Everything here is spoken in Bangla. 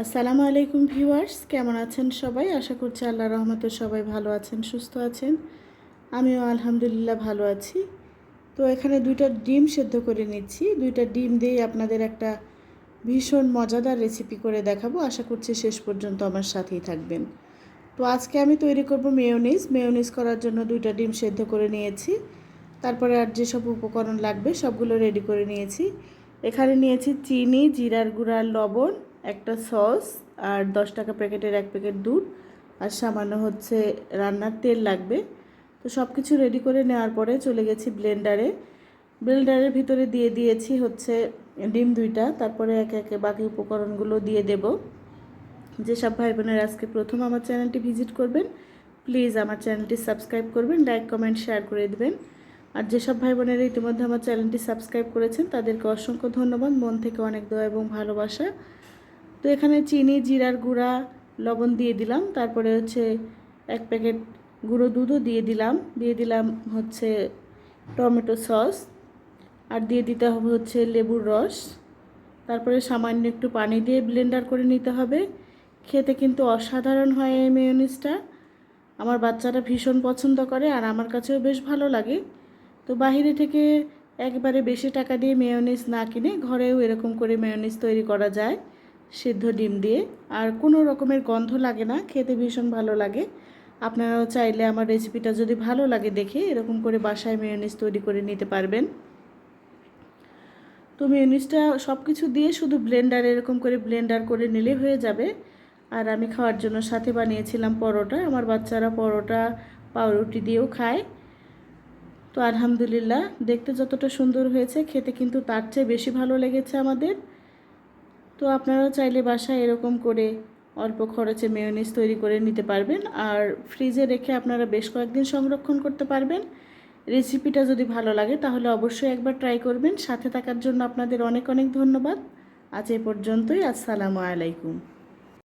আসসালামু আলাইকুম ভিউয়ার্স, কেমন আছেন সবাই? আশা করছি আল্লাহ রহমতে সবাই ভালো আছেন, সুস্থ আছেন। আমিও আলহামদুলিল্লাহ ভালো আছি। তো এখানে দুইটা ডিম সেদ্ধ করে নিচ্ছি। দুইটা ডিম দিয়েই আপনাদের একটা ভীষণ মজাদার রেসিপি করে দেখাবো। আশা করছি শেষ পর্যন্ত আমার সাথেই থাকবেন। তো আজকে আমি তৈরি করব মেয়োনিজ মেয়োনিজ করার জন্য দুইটা ডিম সেদ্ধ করে নিয়েছি। তারপরে আর যেসব উপকরণ লাগবে সবগুলো রেডি করে নিয়েছি। এখানে নিয়েছি চিনি, জিরার গুঁড়া, লবণ একটা সস আর দশ টাকা প্যাকেটের এক প্যাকেট দুধ আর সামান্য হচ্ছে রান্নার তেল লাগবে। তো সব কিছু রেডি করে নেওয়ার পরে চলে গেছি ব্লেন্ডারে ব্লেন্ডারের ভিতরে দিয়ে দিয়েছি হচ্ছে ডিম দুইটা, তারপরে একে একে বাকি উপকরণগুলো দিয়ে দেব। যেসব ভাই বোনের আজকে প্রথম আমার চ্যানেলটি ভিজিট করবেন প্লিজ আমার চ্যানেলটি সাবস্ক্রাইব করবেন লাইক কমেন্ট শেয়ার করে দেবেন। আর যেসব ভাই বোনেরা ইতিমধ্যে আমার চ্যানেলটি সাবস্ক্রাইব করেছেন, তাদেরকে অসংখ্য ধন্যবাদ। মন থেকে অনেক দোয়া এবং ভালোবাসা। তো এখানে চিনি, জিরার গুঁড়া, লবণ দিয়ে দিলাম। তারপরে হচ্ছে এক প্যাকেট গুঁড়ো দুধও দিয়ে দিলাম। দিয়ে দিলাম হচ্ছে টমেটো সস। আর দিয়ে দিতে হবে হচ্ছে লেবুর রস। তারপরে সামান্য একটু পানি দিয়ে ব্লেন্ডার করে নিতে হবে। খেতে কিন্তু অসাধারণ হয় এই মেয়নিজটা। আমার বাচ্চারা ভীষণ পছন্দ করে আর আমার কাছেও বেশ ভালো লাগে। তো বাহিরে থেকে একবারে বেশি টাকা দিয়ে মেয়নিজ না কিনে ঘরেও এরকম করে মেয়নিজ তৈরি করা যায়। সিদ্ধ ডিম দিয়ে। আর কোনো রকমের গন্ধ লাগে না, খেতে ভীষণ ভালো লাগে। আপনারাও চাইলে আমার রেসিপিটা যদি ভালো লাগে দেখে, এরকম করে বাসায় মেয়নিজ তৈরি করে নিতে পারবেন। তো মেয়নিজটা সব কিছু দিয়ে শুধু ব্লেন্ডার এরকম করে ব্লেন্ডার করে নিলে হয়ে যাবে। আর আমি খাওয়ার জন্য সাথে বানিয়েছিলাম পরোটা। আমার বাচ্চারা পরোটা, পাউরুটি দিয়েও খায়। তো আলহামদুলিল্লাহ, দেখতে যতটা সুন্দর হয়েছে, খেতে কিন্তু তার চেয়ে বেশি ভালো লেগেছে আমাদের। তো আপনারাও চাইলে বাসায় এরকম করে অল্প খরচে মেয়নিজ তৈরি করে নিতে পারবেন। আর ফ্রিজে রেখে আপনারা বেশ কয়েকদিন সংরক্ষণ করতে পারবেন। রেসিপিটা যদি ভালো লাগে, তাহলে অবশ্যই একবার ট্রাই করবেন। সাথে থাকার জন্য আপনাদের অনেক অনেক ধন্যবাদ। আজ এ পর্যন্তই। আসসালামু আলাইকুম।